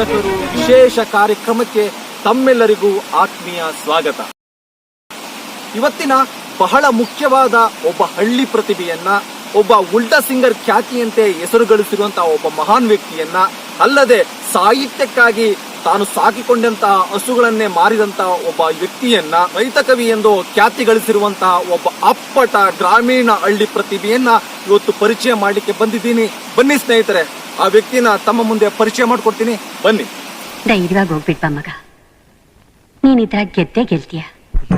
ಸಾಧಕರು ವಿಶೇಷ ಕಾರ್ಯಕ್ರಮಕ್ಕೆ ತಮ್ಮೆಲ್ಲರಿಗೂ ಆತ್ಮೀಯ ಸ್ವಾಗತ. ಇವತ್ತಿನ ಬಹಳ ಮುಖ್ಯವಾದ ಒಬ್ಬ ಹಳ್ಳಿ ಪ್ರತಿಭೆಯನ್ನ, ಒಬ್ಬ ಉಲ್ಟಾ ಸಿಂಗರ್ ಖ್ಯಾತಿಯಂತೆ ಹೆಸರು ಗಳಿಸಿರುವಂತಹ ಒಬ್ಬ ಮಹಾನ್ ವ್ಯಕ್ತಿಯನ್ನ, ಅಲ್ಲದೆ ಸಾಹಿತ್ಯಕ್ಕಾಗಿ ತಾನು ಸಾಕಿಕೊಂಡಂತಹ ಹಸುಗಳನ್ನೇ ಮಾರಿದಂತಹ ಒಬ್ಬ ವ್ಯಕ್ತಿಯನ್ನ, ರೈತ ಕವಿ ಎಂದು ಖ್ಯಾತಿ ಗಳಿಸಿರುವಂತಹ ಒಬ್ಬ ಅಪ್ಪಟ ಗ್ರಾಮೀಣ ಹಳ್ಳಿ ಪ್ರತಿಭೆಯನ್ನ ಇವತ್ತು ಪರಿಚಯ ಮಾಡಲಿಕ್ಕೆ ಬಂದಿದ್ದೀನಿ. ಬನ್ನಿ ಸ್ನೇಹಿತರೆ ಆ ವ್ಯಕ್ತಿನ ತಮ್ಮ ಮುಂದೆ ಪರಿಚಯ ಮಾಡ್ಕೊಡ್ತೀನಿ. ಬನ್ನಿ. ಧೈರ್ಯವಾಗಿ ಹೋಗ್ಬಿಟ್ಟ ಮಗ. ನೀನಿದ್ರ ಗೆದ್ದೆ ಗೆಲ್ತೀಯ.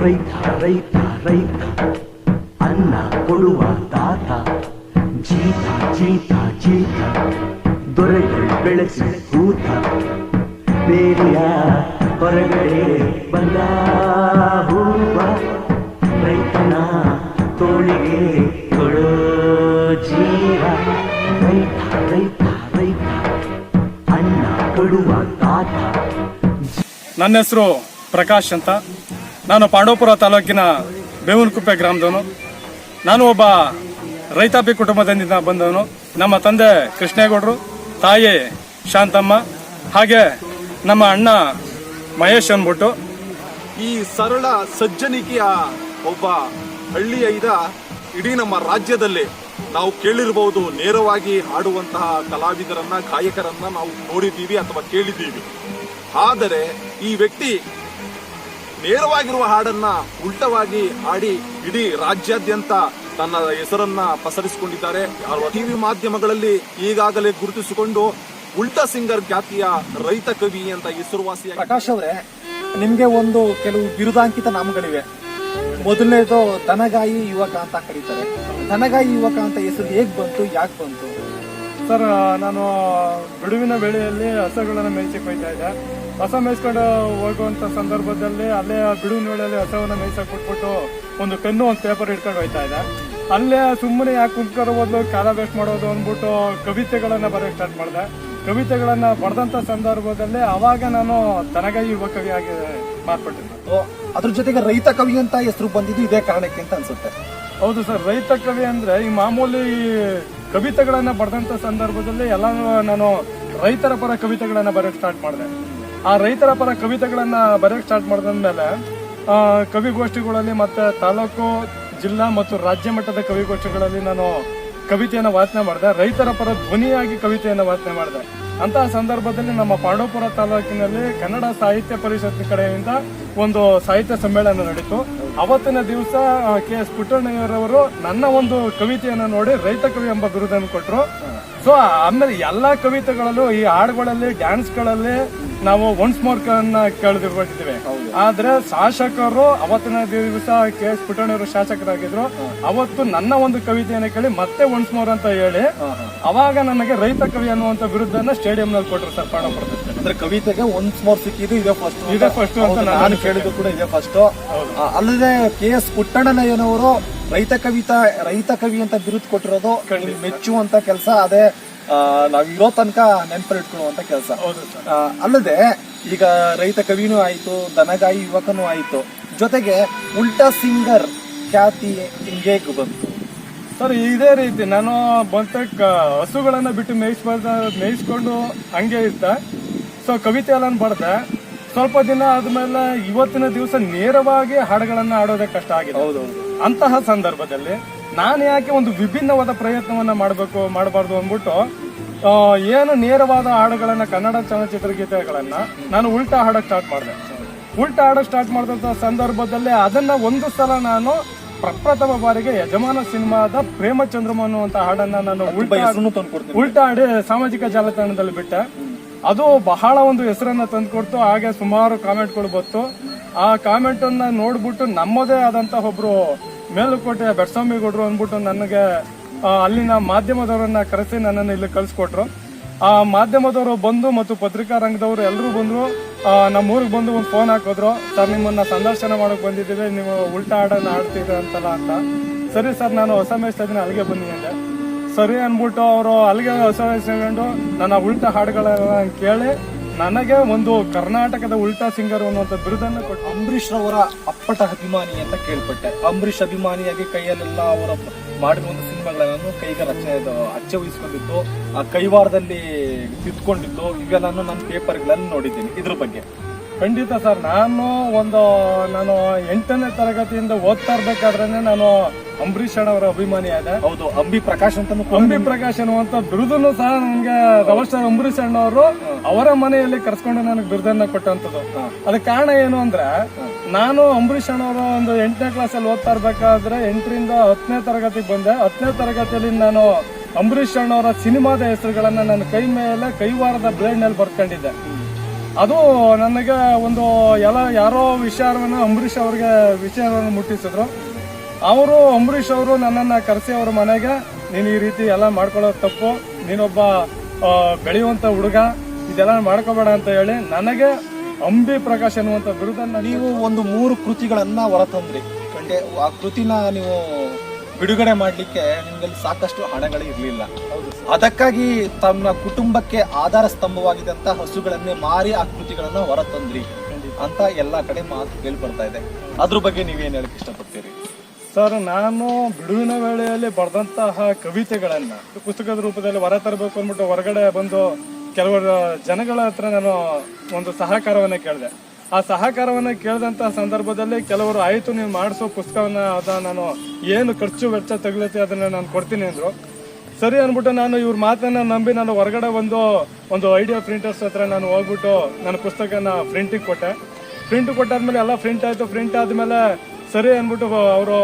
ರೈತ ರೈತ ರೈತ. ಅನ್ನ ಕೊಡುವ ತಾತ ಜೀತ ಜೀತ ಜೀತ. ದೊರೆಗಳು ಬೆಳೆಸಿ ಕೂತ ಬೇರೆಯ ಹೊರಗಡೆ ಬಂದ ಹೂವ ರೈತನ ತೋಳಿಗೆ ಕೊಡೋ ಜೀವ ನನ್ನ ಹೆಸರು ಪ್ರಕಾಶ್ ಅಂತ. ನಾನು ಪಾಂಡವಪುರ ತಾಲೂಕಿನ ಬೇವನಕುಪ್ಪೆ ಗ್ರಾಮದವನು. ನಾನು ಒಬ್ಬ ರೈತಾಪಿ ಕುಟುಂಬದಿಂದ ಬಂದವನು. ನಮ್ಮ ತಂದೆ ಕೃಷ್ಣೇಗೌಡರು, ತಾಯಿ ಶಾಂತಮ್ಮ, ಹಾಗೆ ನಮ್ಮ ಅಣ್ಣ ಮಹೇಶ್ ಅಂದ್ಬಿಟ್ಟು. ಈ ಸರಳ ಸಜ್ಜನಿಕೆಯ ಒಬ್ಬ ಹಳ್ಳಿಯ ಇದ ಇಡೀ ನಮ್ಮ ರಾಜ್ಯದಲ್ಲಿ ನಾವು ಕೇಳಿರಬಹುದು ನೇರವಾಗಿ ಹಾಡುವಂತಹ ಕಲಾವಿದರನ್ನ, ಗಾಯಕರನ್ನ ನಾವು ನೋಡಿದ್ದೀವಿ ಅಥವಾ ಕೇಳಿದ್ದೀವಿ. ಆದರೆ ಈ ವ್ಯಕ್ತಿ ನೇರವಾಗಿರುವ ಹಾಡನ್ನ ಉಲ್ಟವಾಗಿ ಹಾಡಿ ಇಡೀ ರಾಜ್ಯಾದ್ಯಂತ ತನ್ನ ಹೆಸರನ್ನ ಪಸರಿಸಿಕೊಂಡಿದ್ದಾರೆ. ಟಿವಿ ಮಾಧ್ಯಮಗಳಲ್ಲಿ ಈಗಾಗಲೇ ಗುರುತಿಸಿಕೊಂಡು ಉಲ್ಟಾ ಸಿಂಗರ್ ಖ್ಯಾತಿಯ ರೈತ ಕವಿ ಅಂತ ಹೆಸರುವಾಸಿಯ ಪ್ರಕಾಶ್ ಅವರೇ, ನಿಮ್ಗೆ ಒಂದು ಕೆಲವು ಬಿರುದಾಂಕಿತ ನಾಮಗಳಿವೆ. ಮೊದಲನೇದು ದನಗಾಯಿ ಯುವಕ ಅಂತ ಕರೀತಾರೆ. ದನಗಾಯಿ ಯುವಕ ಅಂತ ಹೆಸರು ಹೇಗೆ ಬಂತು ಯಾಕೆ ಬಂತು? ಸರ್ ನಾನು ಬಿಡುವಿನ ವೇಳೆಯಲ್ಲಿ ಹಸುಗಳನ್ನು ಮೇಯಿಸಕ್ಕೆ ಹೋಯ್ತಾ ಇದ್ದೆ. ಹಸ ಮೇಯಿಸ್ಕೊಂಡು ಹೋಗುವಂತ ಸಂದರ್ಭದಲ್ಲಿ ಅಲ್ಲೇ ಆ ಬಿಡುವಿನ ವೇಳೆಯಲ್ಲಿ ಹಸವನ್ನು ಮೇಯ್ಸಕ್ ಕೊಟ್ಬಿಟ್ಟು ಒಂದು ಪೆನ್ನು ಒಂದು ಪೇಪರ್ ಇಟ್ಕೊಂಡು ಹೋಯ್ತಾ ಇದ್ದೆ. ಅಲ್ಲೇ ಸುಮ್ಮನೆ ಯಾಕೆ ಕುಂತ್ಕೊಂಡು ಓದ್ಲು ಕಾಲ ವೇಸ್ಟ್ ಮಾಡೋದು ಅಂದ್ಬಿಟ್ಟು ಕವಿತೆಗಳನ್ನು ಬರೆಯಕ್ಕೆ ಸ್ಟಾರ್ಟ್ ಮಾಡಿದೆ. ಕವಿತೆಗಳನ್ನು ಬರೆದಂಥ ಸಂದರ್ಭದಲ್ಲಿ ಅವಾಗ ನಾನು ತನಗಾಗಿ ಯುವಕವಿಯಾಗಿ ಕವಿಯಾಗಿ ಮಾರ್ಪಟ್ಟಿದ್ದೆ. ಅದ್ರ ಜೊತೆಗೆ ರೈತ ಕವಿ ಅಂತ ಹೆಸರು ಬಂದಿದ್ದು ಇದೇ ಕಾರಣಕ್ಕೆ ಅಂತ ಅನ್ಸುತ್ತೆ. ಹೌದು ಸರ್, ರೈತ ಕವಿ ಅಂದ್ರೆ ಈ ಮಾಮೂಲಿ ಕವಿತೆಗಳನ್ನ ಬರೆದಂತ ಸಂದರ್ಭದಲ್ಲಿ ಎಲ್ಲ ನಾನು ರೈತರ ಪರ ಕವಿತೆಗಳನ್ನ ಬರೆಯಕ್ ಸ್ಟಾರ್ಟ್ ಮಾಡಿದೆ. ಆ ರೈತರ ಪರ ಕವಿತೆಗಳನ್ನ ಬರೆಯಕ್ ಸ್ಟಾರ್ಟ್ ಮಾಡಿದ್ಮೇಲೆ ಕವಿಗೋಷ್ಠಿಗಳಲ್ಲಿ ಮತ್ತೆ ತಾಲೂಕು, ಜಿಲ್ಲಾ ಮತ್ತು ರಾಜ್ಯ ಮಟ್ಟದ ಕವಿಗೋಷ್ಠಿಗಳಲ್ಲಿ ನಾನು ಕವಿತೆಯನ್ನ ವಾಚನೆ ಮಾಡಿದೆ. ರೈತರ ಪರ ಧ್ವನಿಯಾಗಿ ಕವಿತೆಯನ್ನ ವಾಚನೆ ಮಾಡಿದೆ. ಅಂತಹ ಸಂದರ್ಭದಲ್ಲಿ ನಮ್ಮ ಪಾಂಡವಪುರ ತಾಲೂಕಿನಲ್ಲಿ ಕನ್ನಡ ಸಾಹಿತ್ಯ ಪರಿಷತ್ ಕಡೆಯಿಂದ ಒಂದು ಸಾಹಿತ್ಯ ಸಮ್ಮೇಳನ ನಡೀತು. ಅವತ್ತಿನ ದಿವಸ ಕೆ ಎಸ್ ಪುಟ್ಟಣ್ಣಯ್ಯರವರು ನನ್ನ ಒಂದು ಕವಿತೆಯನ್ನು ನೋಡಿ ರೈತ ಕವಿ ಎಂಬ ಬಿರುದನ್ನು ಕೊಟ್ಟರು ಸೊ ಆಮೇಲೆ ಎಲ್ಲ ಕವಿತೆಗಳಲ್ಲೂ ಈ ಹಾಡುಗಳಲ್ಲಿ, ಡ್ಯಾನ್ಸ್ಗಳಲ್ಲಿ ನಾವು ಒನ್ಸ್ ಮೋರ್ ಅನ್ನ ಕೇಳಿದಿರ್ಬಿಟ್ಟಿದ್ದೀವಿ ಆದ್ರೆ ಶಾಸಕರು ಅವತ್ತಿನ ದಿವಸ ಕೆ ಎಸ್ ಪುಟ್ಟಣ್ಣವರು ಶಾಸಕರಾಗಿದ್ರು. ಅವತ್ತು ನನ್ನ ಒಂದು ಕವಿತೆಯನ್ನು ಕೇಳಿ ಮತ್ತೆ ಒನ್ಸ್ ಮೋರ್ ಅಂತ ಹೇಳಿ ಅವಾಗ ನನಗೆ ರೈತ ಕವಿ ಅನ್ನುವಂತ ಬಿರುದನ್ನ ಸ್ಟೇಡಿಯಂ ನಲ್ಲಿ ಕೊಟ್ಟರು ಸರ್ ಪಾಂಡವಪುರದಲ್ಲಿ ಅಂದ್ರೆ ಕವಿತೆಗೆ ಒನ್ಸ್ ಮೋರ್ ಸಿಕ್ಕಿದ್ದು ಇದೇ ಫಸ್ಟ್ ಇದೇ ಫಸ್ಟ್ ಅಂತ ನಾನು ಕೇಳಿದ್ರು ಕೇಳಿದ್ದು ಕೂಡ ಇದೇ ಫಸ್ಟ್ ಅಲ್ಲದೆ ಕೆ ಎಸ್ ಪುಟ್ಟಣ್ಣನಯ್ಯನವರು ರೈತ ಕವಿತಾ ರೈತ ಕವಿ ಅಂತ ಬಿರುದು ಕೊಟ್ಟಿರೋದು ಮೆಚ್ಚುವಂತ ಕೆಲಸ. ಅದೇ ನಾವ್ ಇರೋ ತನಕ ನೆನಪಲ್ಲಿ ಇಟ್ಕೊಳ್ಳುವಂತ ಕೆಲಸ. ಹೌದು ಅಲ್ಲದೆ ಈಗ ರೈತ ಕವಿನೂ ಆಯಿತು ದನಗಾಯಿ ಯುವಕನೂ ಆಯಿತು. ಜೊತೆಗೆ ಉಲ್ಟಾ ಸಿಂಗರ್ ಖ್ಯಾತಿ ಹಿಂಗೆ ಬಂತು. ಸರ್ ಇದೇ ರೀತಿ ನಾನು ಬಂತ ಹಸುಗಳನ್ನ ಬಿಟ್ಟು ಮೇಯಿಸ್ಬಾರ್ದ ಮೇಯಿಸ್ಕೊಂಡು ಹಂಗೆ ಇದ್ದ. ಸೊ ಕವಿತೆ ಎಲ್ಲ ಬರ್ದೆ ಸ್ವಲ್ಪ ದಿನ ಆದ್ಮೇಲೆ ಇವತ್ತಿನ ದಿವಸ ನೇರವಾಗಿ ಹಾಡುಗಳನ್ನ ಆಡೋದೇ ಕಷ್ಟ ಆಗಿದೆ. ಅಂತಹ ಸಂದರ್ಭದಲ್ಲಿ ನಾನು ಯಾಕೆ ಒಂದು ವಿಭಿನ್ನವಾದ ಪ್ರಯತ್ನವನ್ನ ಮಾಡಬೇಕು ಮಾಡಬಾರ್ದು ಅಂದ್ಬಿಟ್ಟು ಏನು ನೇರವಾದ ಹಾಡುಗಳನ್ನ ಕನ್ನಡ ಚಲನಚಿತ್ರ ಗೀತೆಗಳನ್ನ ನಾನು ಉಲ್ಟಾ ಹಾಡೋಕ್ಕೆ ಸ್ಟಾರ್ಟ್ ಮಾಡಿದೆ. ಉಲ್ಟಾ ಹಾಡೋಕ್ಕೆ ಸ್ಟಾರ್ಟ್ ಮಾಡಿದಂಥ ಸಂದರ್ಭದಲ್ಲಿ ಅದನ್ನ ಒಂದು ಸಲ ನಾನು ಪ್ರಪ್ರಥಮ ಬಾರಿಗೆ ಯಜಮಾನ ಸಿನಿಮಾದ ಪ್ರೇಮ ಚಂದ್ರಮ ಅನ್ನುವಂತ ಹಾಡನ್ನ ನಾನು ಉಲ್ಟಾ ಹಾಡಿ ಸಾಮಾಜಿಕ ಜಾಲತಾಣದಲ್ಲಿ ಬಿಟ್ಟೆ. ಅದು ಬಹಳ ಒಂದು ಹೆಸರನ್ನ ತಂದುಕೊಡ್ತು ಹಾಗೆ ಸುಮಾರು ಕಾಮೆಂಟ್ಗಳು ಬಂತು. ಆ ಕಾಮೆಂಟ್ ಅನ್ನ ನೋಡ್ಬಿಟ್ಟು ನಮ್ಮದೇ ಆದಂತ ಒಬ್ರು ಮೇಲುಕೋಟೆ ಬೆಟ್ಸ್ವಾಮಿಗೌಡರು ಅಂದ್ಬಿಟ್ಟು ನನಗೆ ಅಲ್ಲಿನ ಮಾಧ್ಯಮದವರನ್ನ ಕರೆಸಿ ನನ್ನನ್ನು ಇಲ್ಲಿ ಕಳಿಸ್ಕೊಟ್ರು. ಆ, ಮಾಧ್ಯಮದವರು ಬಂದು ಮತ್ತು ಪತ್ರಿಕಾ ರಂಗದವರು ಎಲ್ಲರೂ ಬಂದರು. ನಮ್ಮ ಊರಿಗೆ ಬಂದು ಒಂದು ಫೋನ್ ಹಾಕಿದ್ರು. ಸರ್, ನಿಮ್ಮನ್ನ ಸಂದರ್ಶನ ಮಾಡೋಕೆ ಬಂದಿದ್ದೀವಿ. ನೀವು ಉಲ್ಟಾ ಹಾಡನ್ನ ಆಡ್ತೀರ ಅಂತಲ್ಲ ಅಂತ. ಸರಿ ಸರ್, ನಾನು ಹೊಸ ಮೇಯಿಸ್ತಾ ಇದ್ದೀನಿ ಅಲ್ಲಿಗೆ ಅಂದೆ. ಸರಿ ಅಂದ್ಬಿಟ್ಟು ಅವರು ಅಲ್ಲಿಗೆ ಹೊಸ ಮೇಯಿಸ್ಕೊಂಡು ನನ್ನ ಉಲ್ಟಾ ಹಾಡುಗಳನ್ನ ಕೇಳಿ ನನಗೆ ಒಂದು ಕರ್ನಾಟಕದ ಉಲ್ಟಾ ಸಿಂಗರ್ ಅನ್ನುವಂಥ ಬಿರುದನ್ನು ಕೊಟ್ಟು ಅಂಬರೀಷ್ ಅವರ ಅಪ್ಪಟ ಅಭಿಮಾನಿ ಅಂತ ಕೇಳ್ಪಟ್ಟೆ. ಅಂಬರೀಷ್ ಅಭಿಮಾನಿಯಾಗಿ ಕೈಯಲ್ಲೆಲ್ಲ ಅವರ ಮಾಡಿದ ಒಂದು ಸಿನಿಮಾಗಳನ್ನು ಕೈಗೆ ರಚನೆ ಅಚ್ಚೆ ವಹಿಸ್ಕೊಂಡಿದ್ದು ಆ ಕೈವಾರದಲ್ಲಿ ತಿದ್ಕೊಂಡಿದ್ದು ಈಗ ನಾನು ಪೇಪರ್ಗಳನ್ನು ನೋಡಿದ್ದೀನಿ. ಇದ್ರ ಬಗ್ಗೆ. ಖಂಡಿತ ಸರ್ ನಾನು ಒಂದು ನಾನು ಎಂಟನೇ ತರಗತಿಯಿಂದ ಓದ್ತಾ ಇರ್ಬೇಕಾದ್ರೆ ನಾನು ಅಂಬರೀಷ್ ಅಣ್ಣವರ ಅಭಿಮಾನಿ ಆದೆ. ಹೌದು ಅಂಬಿ ಪ್ರಕಾಶ್ ಅಂತ ಅಂಬಿ ಪ್ರಕಾಶ್ ಅನ್ನುವಂತ ಬಿರುದನ್ನು ಸಹ ನನಗೆ ರವಸ್ಟಾರ್ ಅಂಬರೀಷ್ ಅಣ್ಣವರು ಅವರ ಮನೆಯಲ್ಲಿ ಕರ್ಸ್ಕೊಂಡು ನನಗೆ ಬಿರುದನ್ನ ಕೊಟ್ಟಂತದ್ದು ಅದಕ್ಕೆ ಕಾರಣ ಏನು ಅಂದ್ರೆ ನಾನು ಅಂಬರೀಷ್ ಅಣ್ಣವರು ಒಂದು ಎಂಟನೇ ಕ್ಲಾಸ್ ಅಲ್ಲಿ ಓದ್ತಾ ಇರ್ಬೇಕಾದ್ರೆ ಎಂಟರಿಂದ ಹತ್ತನೇ ತರಗತಿಗೆ ಬಂದೆ. ಹತ್ತನೇ ತರಗತಿಯಲ್ಲಿ ನಾನು ಅಂಬರೀಷ್ ಅಣ್ಣವರ ಸಿನಿಮಾದ ಹೆಸರುಗಳನ್ನ ನನ್ನ ಕೈ ಮೇಲೆ ಕೈವಾರದ ಬ್ಲೇಡ್ನಲ್ಲಿ ಬರ್ಕೊಂಡಿದ್ದೆ. ಅದು ನನಗೆ ಒಂದು ಎಲ್ಲ ಯಾರೋ ವಿಚಾರವನ್ನ ಅಂಬರೀಷ್ ಅವ್ರಿಗೆ ವಿಚಾರವನ್ನು ಮುಟ್ಟಿಸಿದ್ರು. ಅವರು ಅಂಬರೀಷ್ ಅವರು ನನ್ನನ್ನು ಕರೆಸಿ ಅವ್ರ ಮನೆಗೆ, ನೀನು ಈ ರೀತಿ ಎಲ್ಲ ಮಾಡ್ಕೊಳ್ಳೋದು ತಪ್ಪು. ನೀನೊಬ್ಬ ಬೆಳೆಯುವಂಥ ಹುಡುಗ. ಇದೆಲ್ಲ ಮಾಡ್ಕೋಬೇಡ ಅಂತ ಹೇಳಿ ನನಗೆ ಅಂಬಿ ಪ್ರಕಾಶ್ ಅನ್ನುವಂತ ಬಿರುದನ್ನು ನೀವು ಒಂದು ಮೂರು ಕೃತಿಗಳನ್ನು ಹೊರತಂದ್ರಿ. ಕಂಡೆ, ಆ ಕೃತಿನ ನೀವು ಬಿಡುಗಡೆ ಮಾಡಲಿಕ್ಕೆ ನಿಮ್ಮಲ್ಲಿ ಸಾಕಷ್ಟು ಹಣಗಳು ಇರಲಿಲ್ಲ. ಅದಕ್ಕಾಗಿ ತಮ್ಮ ಕುಟುಂಬಕ್ಕೆ ಆಧಾರ ಸ್ತಂಭವಾಗಿದ್ದಂತ ಹಸುಗಳನ್ನೇ ಮಾರಿ ಆ ಕೃತಿಗಳನ್ನ ಹೊರತಂದ್ರಿ ಅಂತ ಎಲ್ಲಾ ಕಡೆ ಮಾತು ಕೇಳಿ ಬರ್ತಾ ಇದೆ. ಅದ್ರ ಬಗ್ಗೆ ನೀವೇನ್ ಹೇಳಕ್ ಇಷ್ಟಪಡ್ತೀರಿ? ಸರ್, ನಾನು ಬಿಡುವಿನ ವೇಳೆಯಲ್ಲಿ ಬರೆದಂತಹ ಕವಿತೆಗಳನ್ನ ಪುಸ್ತಕದ ರೂಪದಲ್ಲಿ ಹೊರ ತರಬೇಕು ಅಂದ್ಬಿಟ್ಟು ಹೊರಗಡೆ ಬಂದು ಕೆಲವರು ಜನಗಳ ಹತ್ರ ನಾನು ಒಂದು ಸಹಕಾರವನ್ನ ಕೇಳಿದೆ. ಆ ಸಹಕಾರವನ್ನ ಕೇಳಿದಂತ ಸಂದರ್ಭದಲ್ಲಿ ಕೆಲವರು, ಆಯ್ತು ನೀವು ಮಾಡಿಸೋ ಪುಸ್ತಕವನ್ನ, ಅದ ನಾನು ಏನು ಖರ್ಚು ವೆಚ್ಚ ತಗಲತಿ, ಅದನ್ನ ನಾನು ಕೊಡ್ತೀನಿ ಅಂದ್ರು. ಸರಿ ಅನ್ಬಿಟ್ಟು ನಾನು ಇವ್ರ ಮಾತನ್ನ ನಂಬಿ ನಾನು ಹೊರಗಡೆ ಒಂದು ಒಂದು ಐಡಿಯಾ ಪ್ರಿಂಟರ್ಸ್ ಹತ್ರ ನಾನು ಹೋಗ್ಬಿಟ್ಟು ನನ್ನ ಪುಸ್ತಕನ ಪ್ರಿಂಟಿಗೆ ಕೊಟ್ಟೆ. ಪ್ರಿಂಟ್ ಕೊಟ್ಟಾದ್ಮೇಲೆ ಎಲ್ಲ ಪ್ರಿಂಟ್ ಆಯ್ತು. ಪ್ರಿಂಟ್ ಆದ್ಮೇಲೆ ಸರಿ ಅನ್ಬಿಟ್ಟು ಅವರು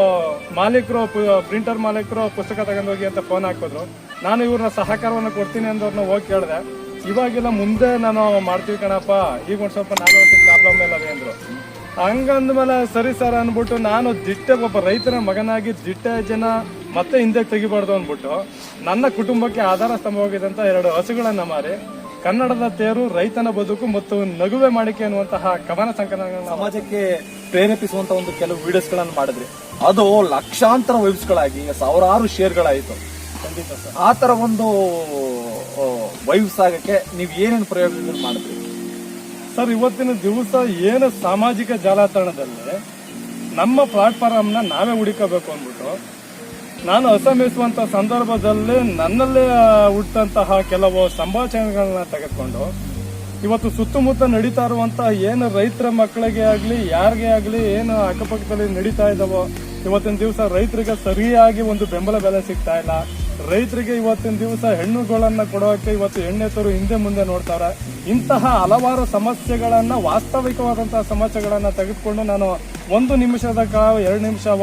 ಮಾಲೀಕರು ಪ್ರಿಂಟರ್ ಮಾಲೀಕರು ಪುಸ್ತಕ ತಗೊಂಡೋಗಿ ಅಂತ ಫೋನ್ ಹಾಕಿದ್ರು. ನಾನು ಇವ್ರನ್ನ ಸಹಕಾರವನ್ನು ಕೊಡ್ತೀನಿ ಅಂದವ್ರನ್ನ ಹೋಗಿ ಕೇಳಿದೆ. ಇವಾಗಿಲ್ಲ ಮುಂದೆ ನಾನು ಮಾಡ್ತೀವಿ ಕಣಪ್ಪ. ಈಗ ಒಂದು ಸ್ವಲ್ಪ ನಾಲ್ಕು ಪ್ರಾಬ್ಲಮ್ ಎಲ್ಲ ಅದೇ ಅಂದ್ರು. ಹಂಗಂದ್ಮೇಲೆ ಸರಿ ಸರ್ ಅನ್ಬಿಟ್ಟು ನಾನು ದಿಟ್ಟೆ ಒಬ್ಬ ರೈತನ ಮಗನಾಗಿ ದಿಟ್ಟೆ ಜನ ಮತ್ತೆ ಹಿಂದೆ ತೆಗಿಬಾರ್ದು ಅಂದ್ಬಿಟ್ಟು ನನ್ನ ಕುಟುಂಬಕ್ಕೆ ಆಧಾರ ಸ್ತಂಭವಾಗಿದ್ದಂತ ಎರಡು ಹಸುಗಳನ್ನ ಮಾರಿ ಕನ್ನಡದ ತೇರು ರೈತನ ಬದುಕು ಮತ್ತು ನಗುವೆ ಮಾಡಿಕೆ ಅನ್ನುವಂತಹ ಕವನ ಸಂಕಲನ ಸಮಾಜಕ್ಕೆ ಪ್ರೇರೇಪಿಸುವಂತ ಒಂದು ಕೆಲವು ವಿಡಿಯೋಸ್ ಗಳನ್ನ ಮಾಡಿದ್ರಿ. ಅದು ಲಕ್ಷಾಂತರ ವೆಬ್ಸ್ಗಳಾಗಿ ಸಾವಿರಾರು ಶೇರ್ಗಳಾಯಿತು ಖಂಡಿತ ಸರ್. ಆ ತರ ಒಂದು ವೈವ್ಸ್ ಆಗಕ್ಕೆ ನೀವು ಏನೇನು ಪ್ರಯೋಗಗಳು ಮಾಡಿದ್ರಿ? ಸರ್, ಇವತ್ತಿನ ದಿವಸ ಏನು ಸಾಮಾಜಿಕ ಜಾಲತಾಣದಲ್ಲಿ ನಮ್ಮ ಪ್ಲಾಟ್ಫಾರ್ಮ್ನ ನಾವೇ ಹುಡುಕಬೇಕು ಅಂದ್ಬಿಟ್ಟು ನಾನು ಅಸಮಿಸುವಂತ ಸಂದರ್ಭದಲ್ಲಿ ನನ್ನಲ್ಲೇ ಹುಟ್ಟಂತಹ ಕೆಲವು ಸಂಭಾಷಣೆಗಳನ್ನ ತೆಗೆದುಕೊಂಡು ಇವತ್ತು ಸುತ್ತಮುತ್ತ ನಡೀತಾ ಇರುವಂತಹ ಏನು ರೈತರ ಮಕ್ಕಳಿಗೆ ಆಗ್ಲಿ, ಯಾರಿಗೆ ಆಗ್ಲಿ, ಏನು ಅಕ್ಕಪಕ್ಕದಲ್ಲಿ ನಡೀತಾ ಇದಾವೋ ಇವತ್ತಿನ ದಿವಸ ರೈತರಿಗೆ ಸರಿಯಾಗಿ ಒಂದು ಬೆಂಬಲ ಬೆಲೆ ಸಿಗ್ತಾ ಇಲ್ಲ. ರೈತರಿಗೆ ಇವತ್ತಿನ ದಿವಸ ಹೆಣ್ಣುಗಳನ್ನ ಕೊಡೋಕೆ ಇವತ್ತು ಹೆಣ್ಣೆತ್ತರು ಹಿಂದೆ ಮುಂದೆ ನೋಡ್ತಾರೆ ಇಂತಹ ಹಲವಾರು ಸಮಸ್ಯೆಗಳನ್ನ, ವಾಸ್ತವಿಕವಾದಂತಹ ಸಮಸ್ಯೆಗಳನ್ನ ತೆಗೆದುಕೊಂಡು ನಾನು ಒಂದು ನಿಮಿಷದ ಕಾಲ, ಎರಡು ನಿಮಿಷವ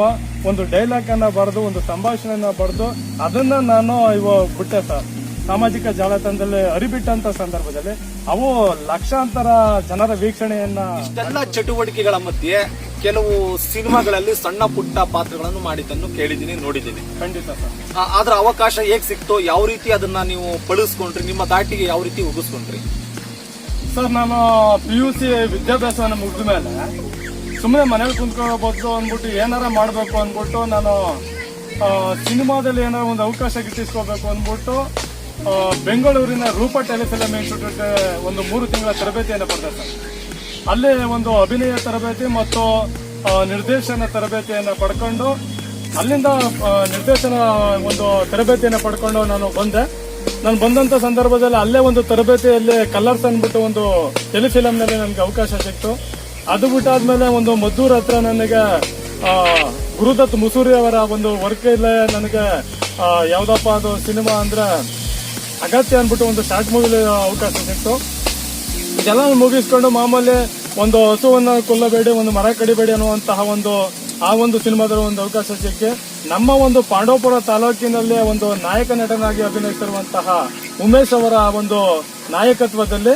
ಒಂದು ಡೈಲಾಗ್ ಅನ್ನ ಬರೆದು, ಒಂದು ಸಂಭಾಷಣೆಯನ್ನ ಬರೆದು ಅದನ್ನ ನಾನು ಇವ ಬಿಟ್ಟೆ ಸರ್. ಸಾಮಾಜಿಕ ಜಾಲತಾಣದಲ್ಲಿ ಅರಿಬಿಟ್ಟಂತ ಸಂದರ್ಭದಲ್ಲಿ ಅವು ಲಕ್ಷಾಂತರ ಜನರ ವೀಕ್ಷಣೆಯನ್ನ ಇಷ್ಟೆಲ್ಲ ಚಟುವಟಿಕೆಗಳ ಮಧ್ಯೆ ಕೆಲವು ಸಿನಿಮಾಗಳಲ್ಲಿ ಸಣ್ಣ ಪುಟ್ಟ ಪಾತ್ರಗಳನ್ನು ಮಾಡಿದ್ದನ್ನು ಕೇಳಿದ್ದೀನಿ ನೋಡಿದ್ದೀನಿ. ಖಂಡಿತ ಸರ್. ಆದ್ರ ಅವಕಾಶ ಹೇಗ್ ಸಿಕ್ತೋ ಯಾವ ರೀತಿ ಅದನ್ನ ನೀವು ಬಳಸ್ಕೊಂಡ್ರಿ ನಿಮ್ಮ ದಾಟಿಗೆ ಯಾವ ರೀತಿ ಉಗಿಸ್ಕೊಂಡ್ರಿ? ಸರ್ ನಾನು ಪಿ ಯು ಸಿ ವಿದ್ಯಾಭ್ಯಾಸವನ್ನು ಮುಗಿದ ಮೇಲೆ ಸುಮ್ಮನೆ ಮನೇಲಿ ಕುಂತ್ಕೊಳ್ಬೋದು ಅಂದ್ಬಿಟ್ಟು ಏನಾರ ಮಾಡಬೇಕು ಅಂದ್ಬಿಟ್ಟು ನಾನು ಸಿನಿಮಾದಲ್ಲಿ ಏನಾರ ಒಂದು ಅವಕಾಶ ಗಿಟ್ಟಿಸ್ಕೋಬೇಕು ಅಂದ್ಬಿಟ್ಟು ಬೆಂಗಳೂರಿನ ರೂಪ ಟೆಲಿಫಿಲಮ್ ಇನ್ಸ್ಟಿಟ್ಯೂಟ್ ಒಂದು ಮೂರು ತಿಂಗಳ ತರಬೇತಿಯನ್ನು ಪಡೆದ ಅಲ್ಲಿ ಒಂದು ಅಭಿನಯ ತರಬೇತಿ ಮತ್ತು ನಿರ್ದೇಶನ ತರಬೇತಿಯನ್ನು ಪಡ್ಕೊಂಡು, ಅಲ್ಲಿಂದ ನಿರ್ದೇಶನ ಒಂದು ತರಬೇತಿಯನ್ನು ಪಡ್ಕೊಂಡು ನಾನು ಬಂದೆ. ನಾನು ಬಂದಂತ ಸಂದರ್ಭದಲ್ಲಿ ಅಲ್ಲೇ ಒಂದು ತರಬೇತಿಯಲ್ಲಿ ಕಲರ್ಸ್ ಅಂದ್ಬಿಟ್ಟು ಒಂದು ಟೆಲಿಫಿಲಮ್ನಲ್ಲಿ ನನಗೆ ಅವಕಾಶ ಸಿಕ್ತು. ಅದು ಬಿಟ್ಟಾದ್ಮೇಲೆ ಒಂದು ಮದ್ದೂರ್ ಹತ್ರ ನನಗೆ ಗುರುದತ್ ಮುಸೂರಿ ಅವರ ಒಂದು ವರ್ಕ್ ಇಲ್ಲ ನನಗೆ ಯಾವ್ದಪ್ಪ ಅದು ಸಿನಿಮಾ ಅಂದ್ರೆ ಅಗತ್ಯ ಅಂದ್ಬಿಟ್ಟು ಒಂದು ಶಾರ್ಟ್ ಮೂವಿ ಅವಕಾಶ ಸಿಕ್ತು. ಇದೆಲ್ಲ ಮುಗಿಸ್ಕೊಂಡು ಮಾಮೂಲಿ ಒಂದು ಹಸುವನ್ನ ಕೊಲ್ಲಬೇಡಿ, ಒಂದು ಮರ ಕಡಿಬೇಡಿ ಅನ್ನುವಂತಹ ಒಂದು, ಆ ಒಂದು ಸಿನಿಮಾದ ಒಂದು ಅವಕಾಶ ಸಿಕ್ಕಿ, ನಮ್ಮ ಒಂದು ಪಾಂಡವಪುರ ತಾಲೂಕಿನಲ್ಲಿ ಒಂದು ನಾಯಕ ನಟನಾಗಿ ಅಭಿನಯಿಸಿರುವಂತಹ ಉಮೇಶ್ ಅವರ ಒಂದು ನಾಯಕತ್ವದಲ್ಲಿ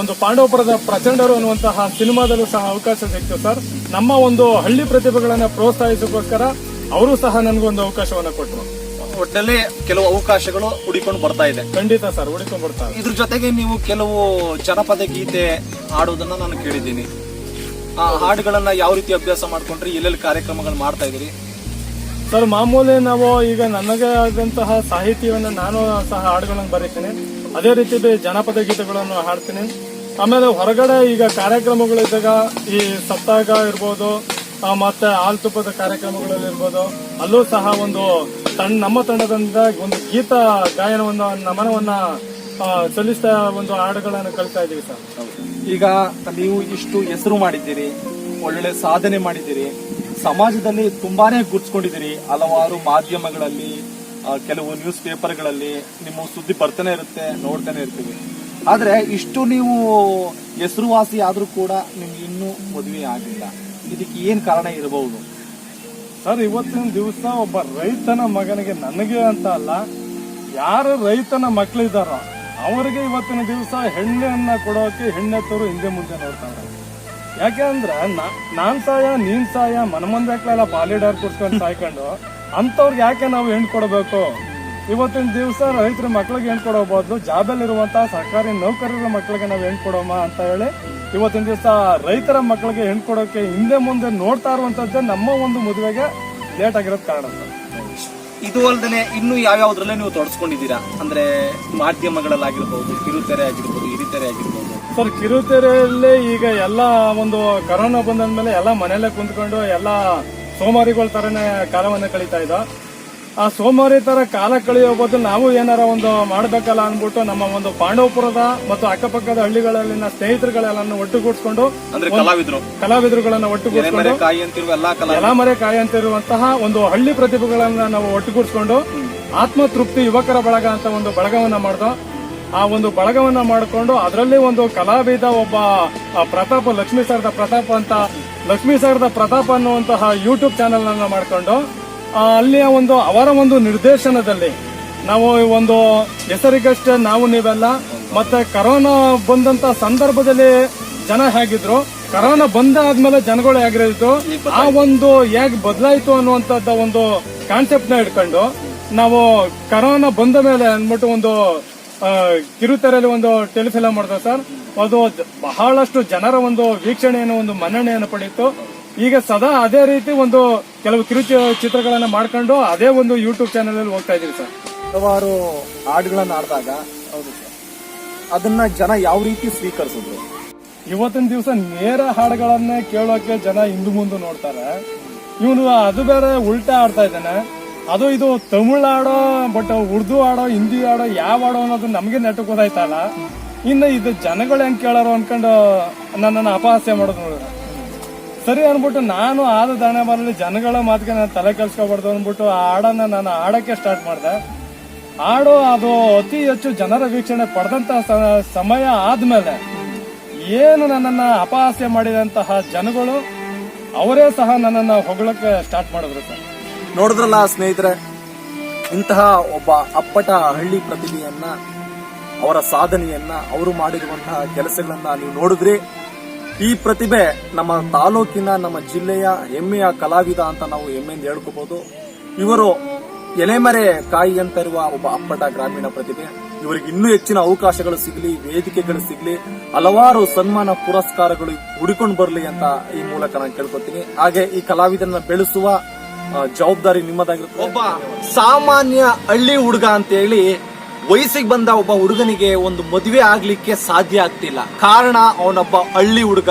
ಒಂದು ಪಾಂಡವಪುರದ ಪ್ರಚಂಡರು ಅನ್ನುವಂತಹ ಸಿನಿಮಾದಲ್ಲೂ ಸಹ ಅವಕಾಶ ಸಿಕ್ತು ಸರ್. ನಮ್ಮ ಒಂದು ಹಳ್ಳಿ ಪ್ರತಿಭೆಗಳನ್ನ ಪ್ರೋತ್ಸಾಹಿಸೋಕ್ಕೋಸ್ಕರ ಅವರು ಸಹ ನನಗೊಂದು ಅವಕಾಶವನ್ನ ಕೊಟ್ಟರು ಒಟ್ಟಿನಲ್ಲಿ ಕೆಲವು ಅವಕಾಶಗಳು ಹುಡಿಕೊಂಡು ಬರ್ತಾ ಇದೆ. ಖಂಡಿತ ಸರ್ ಹುಡಿಕೊಂಡು ಬರ್ತಾ ಇದೆ. ಇದ್ರ ಜೊತೆಗೆ ನೀವು ಕೆಲವು ಜನಪದ ಗೀತೆ ಹಾಡೋದನ್ನ ನಾನು ಕೇಳಿದ್ದೀನಿ. ಆ ಹಾಡುಗಳನ್ನ ಯಾವ ರೀತಿ ಅಭ್ಯಾಸ ಮಾಡ್ಕೊಂಡ್ರಿ ಎಲ್ಲೆಲ್ಲಿ ಕಾರ್ಯಕ್ರಮಗಳು ಮಾಡ್ತಾ ಇದೀರಿ ಸರ್ ಮಾಮೂಲಿ ನಾವು ಈಗ ನನಗೆ ಆದಂತಹ ಸಾಹಿತ್ಯವನ್ನು ನಾನು ಸಹ ಹಾಡುಗಳನ್ನು ಬರೀತೀನಿ. ಅದೇ ರೀತಿ ಬಿ- ಜನಪದ ಗೀತೆಗಳನ್ನು ಹಾಡ್ತೀನಿ. ಆಮೇಲೆ ಹೊರಗಡೆ ಈಗ ಕಾರ್ಯಕ್ರಮಗಳಿದ್ದಾಗ ಈ ಸಪ್ತಾಹ ಇರ್ಬೋದು ಆ, ಮತ್ತೆ ಆಲ್ತುಪದ ತುಪ್ಪದ ಕಾರ್ಯಕ್ರಮಗಳಲ್ಲಿ ಇರ್ಬೋದು ಅಲ್ಲೂ ಸಹ ಒಂದು ತಂಡ ನಮ್ಮ ತಂಡದಿಂದ ಒಂದು ಗೀತ ಗಾಯನವನ್ನು, ನಮನವನ್ನ ಸಲ್ಲಿಸ್ತಾ ಒಂದು ಹಾಡುಗಳನ್ನು ಕಲಿತಾ ಇದ್ದೀವಿ ಸರ್. ಈಗ ನೀವು ಇಷ್ಟು ಹೆಸರು ಮಾಡಿದ್ದೀರಿ ಒಳ್ಳೆ ಸಾಧನೆ ಮಾಡಿದ್ದೀರಿ, ಸಮಾಜದಲ್ಲಿ ತುಂಬಾನೇ ಗುರ್ಸ್ಕೊಂಡಿದ್ದೀರಿ ಹಲವಾರು ಮಾಧ್ಯಮಗಳಲ್ಲಿ ಕೆಲವು ನ್ಯೂಸ್ ಪೇಪರ್ಗಳಲ್ಲಿ ನಿಮ್ಮ ಸುದ್ದಿ ಬರ್ತಾನೆ ಇರುತ್ತೆ, ನೋಡ್ತಾನೆ ಇರ್ತೀವಿ. ಆದ್ರೆ ಇಷ್ಟು ನೀವು ಹೆಸರುವಾಸಿ ಆದ್ರೂ ಕೂಡ ನಿಮ್ಗೆ ಇನ್ನೂ ಮದುವೆ ಆಗಿಲ್ಲ. ಇದಕ್ಕೆ ಏನ್ ಕಾರಣ ಇರಬಹುದು? ಸರ್, ಇವತ್ತಿನ ದಿವಸ ಒಬ್ಬ ರೈತನ ಮಗನಿಗೆ ನನಗೆ ಅಂತ ಅಲ್ಲ, ಯಾರು ರೈತನ ಮಕ್ಕಳಿದಾರೋ ಅವರಿಗೆ ಇವತ್ತಿನ ದಿವಸ ಹೆಣ್ಣೆಯನ್ನ ಕೊಡೋಕೆ ಹೆಣ್ಣೆತ್ತರು ಹಿಂದೆ ಮುಂದೆ ನೋಡ್ತಾರೆ. ಯಾಕೆ ಅಂದ್ರೆ ನಾನ್ ಸಾಯ, ನೀನ್ ಸಾಯ ಮನಮಂದಕ್ಲೆಲ್ಲ ಬಾಲಿಡಾರ್ ಕುಡ್ಸ್ಕೊಂಡು ಸಾಯ್ಕೊಂಡು ಅಂತವ್ರಿಗೆ ಯಾಕೆ ನಾವು ಹೆಣ್ಣು ಕೊಡಬೇಕು? ಇವತ್ತಿನ ದಿವಸ ರೈತರ ಮಕ್ಳಿಗೆ ಏನ್ ಕೊಡೋ ಬದಲು ಜಾಬಲ್ಲಿರುವಂತಹ ಸರ್ಕಾರಿ ನೌಕರರ ಮಕ್ಕಳಿಗೆ ನಾವು ಹೆಣ್ಣು ಕೊಡೋಮ ಅಂತ ಹೇಳಿ ಇವತ್ತಿನ ದಿವಸ ರೈತರ ಮಕ್ಕಳಿಗೆ ಹೆಣ್ಣು ಕೊಡೋಕೆ ಹಿಂದೆ ಮುಂದೆ ನೋಡ್ತಾ ಇರುವಂತದ್ದೇ ನಮ್ಮ ಒಂದು ಮದುವೆಗೆ ಲೇಟ್ ಆಗಿರೋದ್ ಕಾರಣ ಸರ್ ಇದು ಅಲ್ಲದೆ ಇನ್ನು ಯಾವ್ಯಾವ್ದ್ರಲ್ಲೇ ನೀವು ತೊಡಸ್ಕೊಂಡಿದ್ದೀರಾ? ಅಂದ್ರೆ ಮಾಧ್ಯಮಗಳಲ್ಲಾಗಿರ್ಬಹುದು ಕಿರುತೆರೆ ಆಗಿರ್ಬೋದು ಹಿರಿತೆರೆ ಆಗಿರ್ಬೋದು. ಸರ್ ಕಿರುತೆರೆಯಲ್ಲಿ ಈಗ ಎಲ್ಲ ಒಂದು ಕರೋನಾ ಬಂದಾದ್ಮೇಲೆ ಎಲ್ಲ ಮನೆಯಲ್ಲೇ ಕುಂತ್ಕೊಂಡು ಎಲ್ಲ ಸೋಮಾರಿಗಳ ತರನೇ ಕಾಲವನ್ನ ಕಳೀತಾ ಇದ್ದ. ಆ ಸೋಮವಾರಿ ತರ ಕಾಲ ಕಳೆಯೋ ಬದಲು ನಾವು ಏನಾರ ಒಂದು ಮಾಡಬೇಕಲ್ಲ ಅನ್ಬಿಟ್ಟು ನಮ್ಮ ಒಂದು ಪಾಂಡವಪುರದ ಮತ್ತು ಅಕ್ಕಪಕ್ಕದ ಹಳ್ಳಿಗಳಲ್ಲಿನ ಸ್ನೇಹಿತರುಗಳೆಲ್ಲ ಒಟ್ಟುಗೂಡಿಸಿಕೊಂಡು ಅಂದ್ರೆ ಕಲಾವಿದ್ರು. ಕಲಾವಿದರುಗಳನ್ನ ಒಟ್ಟುಗೂಡಿಸಿಕೊಂಡು ಎಲ್ಲಾ ಮರೆ ಕಾಯಿ ಅಂತಿರುವಂತಹ ಒಂದು ಹಳ್ಳಿ ಪ್ರತಿಭೆಗಳನ್ನ ನಾವು ಒಟ್ಟುಗೂಡಿಸಿಕೊಂಡು ಆತ್ಮತೃಪ್ತಿ ಯುವಕರ ಬಳಗ ಅಂತ ಒಂದು ಬಳಗವನ್ನ ಮಾಡ್ದೋ. ಆ ಒಂದು ಬಳಗವನ್ನ ಮಾಡಿಕೊಂಡು ಅದರಲ್ಲಿ ಒಂದು ಕಲಾವಿದ ಒಬ್ಬ ಪ್ರತಾಪ ಲಕ್ಷ್ಮೀ ಸರ್ದ ಪ್ರತಾಪ ಅಂತ ಲಕ್ಷ್ಮೀ ಸರ್ದ ಪ್ರತಾಪ ಅನ್ನುವಂತಹ ಯೂಟ್ಯೂಬ್ ಚಾನೆಲ್ ಅನ್ನ ಮಾಡ್ಕೊಂಡು ಅಲ್ಲಿಯ ಒಂದು, ಅವರ ಒಂದು ನಿರ್ದೇಶನದಲ್ಲಿ ನಾವು ಒಂದು ಹೆಸರಿಗಷ್ಟೇ ನಾವು ನೀವೆಲ್ಲ, ಮತ್ತೆ ಕರೋನಾ ಬಂದಂತ ಸಂದರ್ಭದಲ್ಲಿ ಜನ ಹೇಗಿದ್ರು? ಕರೋನಾ ಬಂದ ಆದ್ಮೇಲೆ ಜನಗಳು ಹೇಗಿರೋದು? ಆ ಒಂದು ಹೇಗ್ ಬದಲಾಯಿತು ಅನ್ನುವಂತದ್ದ ಒಂದು ಕಾನ್ಸೆಪ್ಟ್ನ ಇಟ್ಕೊಂಡು ನಾವು ಕರೋನಾ ಬಂದ ಮೇಲೆ ಅಂದ್ಬಿಟ್ಟು ಒಂದು ಕಿರುತೆರೆಯಲ್ಲಿ ಒಂದು ಟೆಲಿಫಿಲಮ್ ಮಾಡ್ದೆ ಸರ್. ಅದು ಬಹಳಷ್ಟು ಜನರ ಒಂದು ವೀಕ್ಷಣೆಯನ್ನು, ಒಂದು ಮನ್ನಣೆಯನ್ನು ಪಡೆಯಿತು. ಈಗ ಸದಾ ಅದೇ ರೀತಿ ಒಂದು ಕೆಲವು ಕಿರು ಚಿತ್ರಗಳನ್ನ ಮಾಡ್ಕೊಂಡು ಅದೇ ಒಂದು ಯೂಟ್ಯೂಬ್ ಚಾನೆಲ್ ಅಲ್ಲಿ ಹೋಗ್ತಾ ಇದೀವಿ ಸರ್. ಹಲವಾರು ಹಾಡುಗಳನ್ನ ಆಡಿದಾಗ ಅದನ್ನ ಜನ ಯಾವ ರೀತಿ ಸ್ವೀಕರಿಸಿದ್ರು? ಇವತ್ತಿನ ದಿವಸ ನೇರ ಹಾಡುಗಳನ್ನ ಕೇಳೋಕೆ ಜನ ಹಿಂದು ಮುಂದೆ ನೋಡ್ತಾರೆ. ಇವನು ಅದು ಬೇರೆ ಉಲ್ಟಾ ಆಡ್ತಾ ಇದ್ದಾನೆ. ಅದು ಇದು ತಮಿಳ್ ಆಡೋ ಬಟ್ ಉರ್ದು ಆಡೋ ಹಿಂದಿ ಆಡೋ ಯಾವ ಆಡೋ ಅನ್ನೋದು ನಮಗೆ ನೆಟ್ಟು ಗೊತ್ತಾಯ್ತಲ್ಲ ಇನ್ನು ಇದು ಜನಗಳು ಹೆಂಗ್ ಕೇಳಾರೋ ಅನ್ಕೊಂಡು ನನ್ನನ್ನು ಅಪಹಾಸ್ಯ ಮಾಡೋದು ನೋಡಿದ್ರೆ ಸರಿ ಅನ್ಬಿಟ್ಟು ನಾನು ಆದ ದಾನ ಬರಲಿ ಜನಗಳ ಮಾತಿಗೆ ನಾನು ತಲೆ ಕೆಲ್ಸ್ಕೊಬಾರ್ದು ಅನ್ಬಿಟ್ಟು ಆ ಹಾಡನ್ನ ನಾನು ಆಡಕ್ಕೆ ಸ್ಟಾರ್ಟ್ ಮಾಡಿದೆ. ಹಾಡು ಅದು ಅತಿ ಹೆಚ್ಚು ಜನರ ವೀಕ್ಷಣೆ ಪಡೆದಂತ ಸಮಯ ಆದ್ಮೇಲೆ ಏನು ನನ್ನನ್ನ ಅಪಹಾಸ್ಯ ಮಾಡಿದಂತಹ ಜನಗಳು, ಅವರೇ ಸಹ ನನ್ನನ್ನ ಹೊಗಳಕ್ಕೆ ಸ್ಟಾರ್ಟ್ ಮಾಡಿದ್ರು ಸರ್. ನೋಡಿದ್ರಲ್ಲ ಸ್ನೇಹಿತರೆ, ಇಂತಹ ಒಬ್ಬ ಅಪ್ಪಟ ಹಳ್ಳಿ ಪ್ರತಿಭೆಯನ್ನ, ಅವರ ಸಾಧನೆಯನ್ನ, ಅವರು ಮಾಡಿರುವಂತಹ ಕೆಲಸಗಳನ್ನ ನೀವು ನೋಡಿದ್ರಿ. ಈ ಪ್ರತಿಭೆ ನಮ್ಮ ತಾಲೂಕಿನ, ನಮ್ಮ ಜಿಲ್ಲೆಯ ಹೆಮ್ಮೆಯ ಕಲಾವಿದ ಅಂತ ನಾವು ಹೆಮ್ಮೆಯಿಂದ ಹೇಳ್ಕೋಬಹುದು ಇವರು ಎಲೆಮರೆ ಕಾಯಿ ಅಂತ ಇರುವ ಒಬ್ಬ ಅಪ್ಪಟ ಗ್ರಾಮೀಣ ಪ್ರತಿಭೆ. ಇವರಿಗೆ ಇನ್ನೂ ಹೆಚ್ಚಿನ ಅವಕಾಶಗಳು ಸಿಗಲಿ, ವೇದಿಕೆಗಳು ಸಿಗಲಿ, ಹಲವಾರು ಸನ್ಮಾನ ಪುರಸ್ಕಾರಗಳು ಹುಡುಕೊಂಡು ಬರಲಿ ಅಂತ ಈ ಮೂಲಕ ನಾನು ಕೇಳ್ಕೊತೀನಿ. ಹಾಗೆ ಈ ಕಲಾವಿದರನ್ನ ಬೆಳೆಸುವ ಜವಾಬ್ದಾರಿ ನಿಮ್ಮದಾಗಿರುತ್ತೆ ಒಬ್ಬ ಸಾಮಾನ್ಯ ಹಳ್ಳಿ ಹುಡುಗ ಅಂತ ಹೇಳಿ ವಯಸ್ಸಿಗೆ ಬಂದ ಒಬ್ಬ ಹುಡುಗನಿಗೆ ಒಂದು ಮದುವೆ ಆಗ್ಲಿಕ್ಕೆ ಸಾಧ್ಯ ಆಗ್ತಿಲ್ಲ. ಕಾರಣ ಅವನೊಬ್ಬ ಹಳ್ಳಿ ಹುಡುಗ.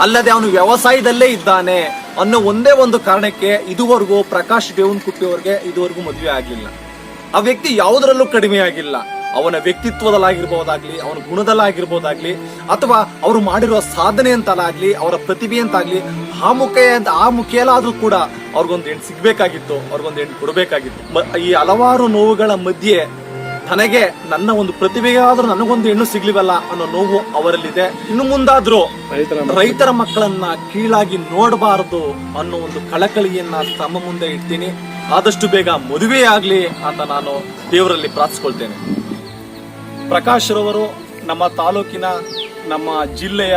ಅಲ್ಲದೆ ಅವನು ವ್ಯವಸಾಯದಲ್ಲೇ ಇದ್ದಾನೆ. ಅನ್ನೋ ಒಂದೇ ಒಂದು ಕಾರಣಕ್ಕೆ ಇದುವರೆಗೂ ಪ್ರಕಾಶ್ ದೇವನ್ ಅವ್ರಿಗೆ ಇದುವರೆಗೂ ಮದುವೆ ಆಗಿಲ್ಲ ಆ ವ್ಯಕ್ತಿ ಯಾವುದರಲ್ಲೂ ಕಡಿಮೆ ಆಗಿಲ್ಲ. ಅವನ ವ್ಯಕ್ತಿತ್ವದಲ್ಲಾಗಿರ್ಬೋದಾಗ್ಲಿ, ಅವನ ಗುಣದಲ್ಲಾಗಿರ್ಬೋದಾಗ್ಲಿ, ಅಥವಾ ಅವರು ಮಾಡಿರುವ ಸಾಧನೆ ಅಂತಲಾಗ್ಲಿ ಅವರ ಪ್ರತಿಭೆ ಅಂತಾಗ್ಲಿ ಆ ಮುಖ ಆ ಮುಖಿಯಲ್ಲಾದ್ರೂ ಕೂಡ ಅವ್ರಿಗೊಂದು ಹೆಣ್ಣು ಸಿಗ್ಬೇಕಾಗಿತ್ತು, ಅವ್ರಿಗೊಂದು ಹೆಣ್ಣು ಕೊಡಬೇಕಾಗಿತ್ತು. ಈ ಹಲವಾರು ನೋವುಗಳ ಮಧ್ಯೆ ನನಗೆ ನನ್ನ ಒಂದು ಪ್ರತಿಭೆಯಾದ್ರೂ ನನಗೊಂದು ಹೆಣ್ಣು ಸಿಗ್ಲಿವಲ್ಲ ಅನ್ನೋ ನೋವು ಅವರಲ್ಲಿದೆ. ಇನ್ನು ಮುಂದಾದ್ರೂ ರೈತರ ಮಕ್ಕಳನ್ನ ಕೀಳಾಗಿ ನೋಡಬಾರದು ಅನ್ನೋ ಒಂದು ಕಳಕಳಿಯನ್ನ ತಮ್ಮ ಮುಂದೆ ಇಡ್ತೀನಿ. ಆದಷ್ಟು ಬೇಗ ಮದುವೆ ಆಗ್ಲಿ ಅಂತ ನಾನು ದೇವರಲ್ಲಿ ಪ್ರಾರ್ಥಿಸ್ಕೊಳ್ತೇನೆ. ಪ್ರಕಾಶ್ ರವರು ನಮ್ಮ ತಾಲೂಕಿನ ನಮ್ಮ ಜಿಲ್ಲೆಯ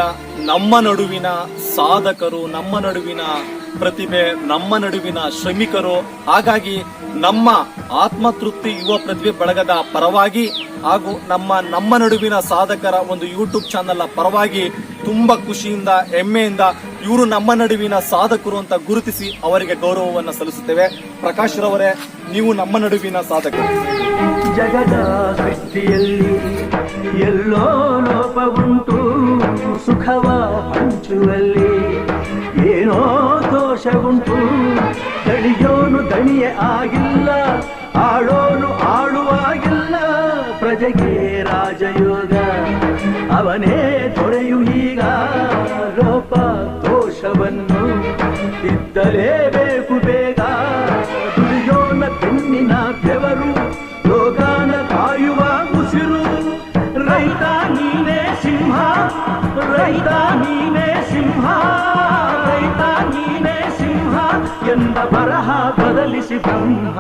ನಮ್ಮ ನಡುವಿನ ಸಾಧಕರು ನಮ್ಮ ನಡುವಿನ ಪ್ರತಿಭೆ ನಮ್ಮ ನಡುವಿನ ಶ್ರಮಿಕರು. ಹಾಗಾಗಿ ನಮ್ಮ ಆತ್ಮತೃಪ್ತಿ ಯುವ ಪ್ರತಿಭೆ ಬಳಗದ ಪರವಾಗಿ ಹಾಗೂ ನಮ್ಮ ನಮ್ಮ ನಡುವಿನ ಸಾಧಕರ ಒಂದು ಯೂಟ್ಯೂಬ್ ಚಾನೆಲ್ ಪರವಾಗಿ ತುಂಬಾ ಖುಷಿಯಿಂದ, ಹೆಮ್ಮೆಯಿಂದ ಇವರು ನಮ್ಮ ನಡುವಿನ ಸಾಧಕರು ಅಂತ ಗುರುತಿಸಿ ಅವರಿಗೆ ಗೌರವವನ್ನು ಸಲ್ಲಿಸುತ್ತೇವೆ. ಪ್ರಕಾಶ್ ರವರೇ, ನೀವು ನಮ್ಮ ನಡುವಿನ ಸಾಧಕರು. ಜಗದ ಸೃಷ್ಟಿಯಲ್ಲಿ ಎಲ್ಲೋ ಲೋಪವುಂಟು ಸುಖವ ಹಂಚುವಲ್ಲಿ. ಏನೋ ದೋಷವುಂಟು ದಣಿಯೋನು ದಣಿಯೇ ಆಗಿಲ್ಲ, ಆಳೋನು ಆಳುವಾಗಿಲ್ಲ. ಪ್ರಜೆಗೆ ರಾಜಯೋಗ, ಅವನೇ ತೊರೆಯು ಈಗ. ಲೋಪ ದೋಷವನ್ನು ಇದ್ದಲೇಬೇಕು ಬೇಗ. ಬದಲಿಸಿ ಬ್ರಹ್ಮ